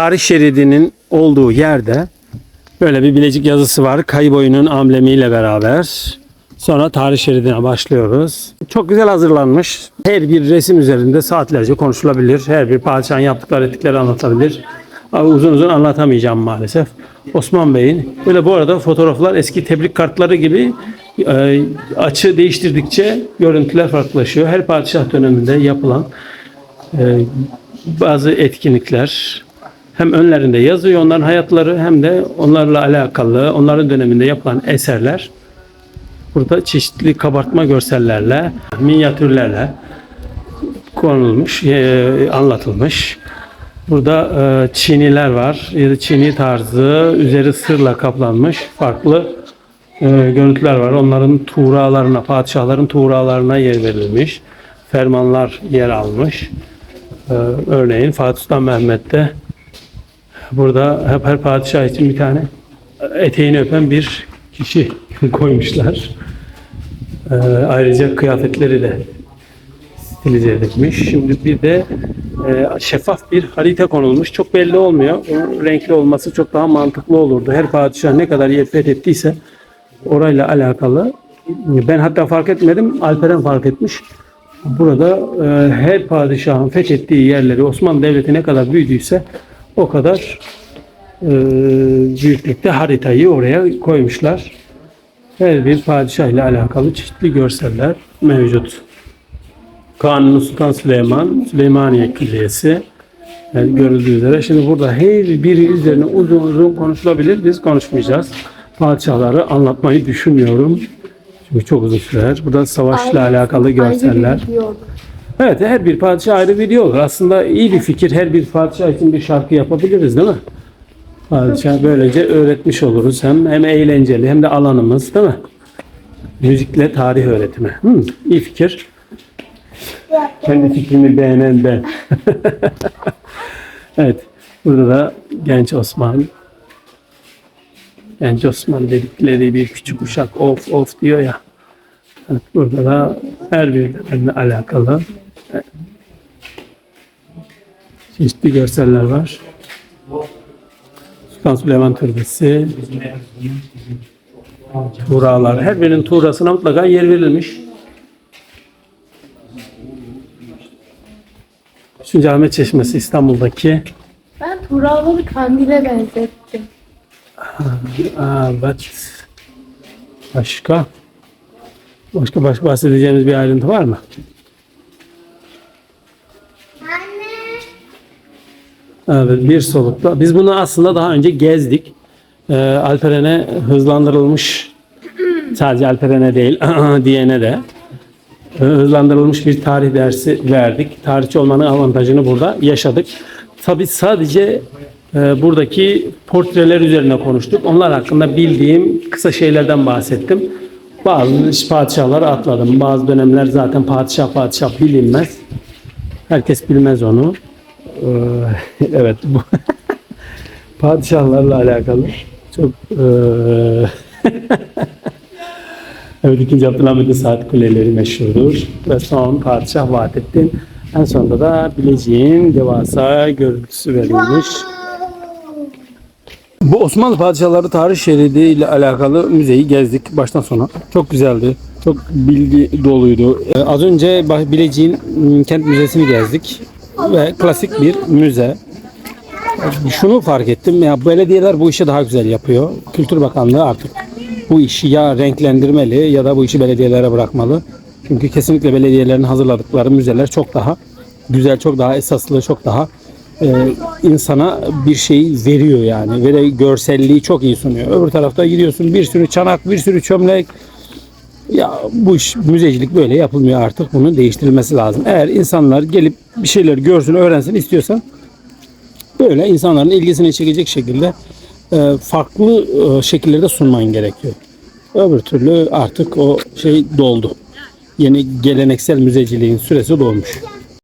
tarih şeridinin olduğu yerde böyle bir bilecik yazısı var. Kayboyunun amblemiyle beraber. Sonra tarih şeridine başlıyoruz. Çok güzel hazırlanmış. Her bir resim üzerinde saatlerce konuşulabilir. Her bir padişahın yaptıkları ettikleri anlatabilir. Ama uzun uzun anlatamayacağım maalesef. Osman Bey'in. Böyle bu arada fotoğraflar eski tebrik kartları gibi e, açı değiştirdikçe görüntüler farklılaşıyor. Her padişah döneminde yapılan e, bazı etkinlikler hem önlerinde yazıyor onların hayatları hem de onlarla alakalı onların döneminde yapılan eserler burada çeşitli kabartma görsellerle, minyatürlerle konulmuş, e, anlatılmış. Burada e, çiniler var. Ya da çini tarzı, üzeri sırla kaplanmış farklı e, görüntüler var. Onların tuğralarına, padişahların tuğralarına yer verilmiş. Fermanlar yer almış. Örneğin Fatih Sultan Mehmet'te burada hep her padişah için bir tane eteğini öpen bir kişi koymuşlar. E, ayrıca kıyafetleri de stilize edilmiş. Şimdi bir de e, şeffaf bir harita konulmuş. Çok belli olmuyor. Onun renkli olması çok daha mantıklı olurdu. Her padişah ne kadar yer fethettiyse orayla alakalı. Ben hatta fark etmedim. Alperen fark etmiş. Burada e, her padişahın fethettiği yerleri Osmanlı Devleti ne kadar büyüdüyse o kadar e, büyüklükte haritayı oraya koymuşlar. Her bir padişah ile alakalı çeşitli görseller mevcut. Kanuni Sultan Süleyman, Süleymaniye Külliyesi. Yani görüldüğü üzere. Şimdi burada her biri üzerine uzun uzun konuşulabilir. Biz konuşmayacağız. Padişahları anlatmayı düşünmüyorum. Çünkü çok uzun sürer. Burada savaşla alakalı görseller. Evet her bir padişah ayrı video olur. Aslında iyi bir fikir. Her bir padişah için bir şarkı yapabiliriz değil mi? Padişah böylece öğretmiş oluruz. Hem hem eğlenceli hem de alanımız değil mi? Müzikle tarih öğretimi. Hmm, iyi fikir. Kendi fikrimi beğenen ben. evet. Burada da genç Osman. Genç Osman dedikleri bir küçük uşak of of diyor ya. Evet, burada da her bir dönemle alakalı çeşitli görseller var. Sultan Süleyman Türbesi, tuğralar. Her birinin tuğrasına mutlaka yer verilmiş. Üçüncü Ahmet Çeşmesi İstanbul'daki Ben Tuğraları kandile benzettim. Evet. Başka? Başka başka bahsedeceğimiz bir ayrıntı var mı? Evet, bir solukta. Biz bunu aslında daha önce gezdik. Ee, Alperen'e hızlandırılmış, sadece Alperen'e değil, diyene de hızlandırılmış bir tarih dersi verdik. Tarihçi olmanın avantajını burada yaşadık. Tabi sadece e, buradaki portreler üzerine konuştuk. Onlar hakkında bildiğim kısa şeylerden bahsettim. Bazı padişahları atladım. Bazı dönemler zaten padişah padişah bilinmez. Herkes bilmez onu. Ee, evet bu padişahlarla alakalı çok e, Evet 2. Abdülhamid'in saat kuleleri meşhurdur. Ve son padişah Vahdettin. En sonunda da Bilecik'in devasa görüntüsü verilmiş. Bu Osmanlı padişahları tarih şeridi ile alakalı müzeyi gezdik baştan sona. Çok güzeldi. Çok bilgi doluydu. Ee, az önce Bilecik'in ım, kent müzesini gezdik. Ve klasik bir müze. Şunu fark ettim ya belediyeler bu işi daha güzel yapıyor. Kültür Bakanlığı artık bu işi ya renklendirmeli ya da bu işi belediyelere bırakmalı. Çünkü kesinlikle belediyelerin hazırladıkları müzeler çok daha güzel, çok daha esaslı, çok daha e, insana bir şey veriyor yani. Ve de görselliği çok iyi sunuyor. Öbür tarafta gidiyorsun bir sürü çanak, bir sürü çömlek. Ya bu iş müzecilik böyle yapılmıyor artık. Bunun değiştirilmesi lazım. Eğer insanlar gelip bir şeyler görsün, öğrensin istiyorsan böyle insanların ilgisini çekecek şekilde e, farklı e, şekillerde sunman gerekiyor. Öbür türlü artık o şey doldu. Yeni geleneksel müzeciliğin süresi dolmuş.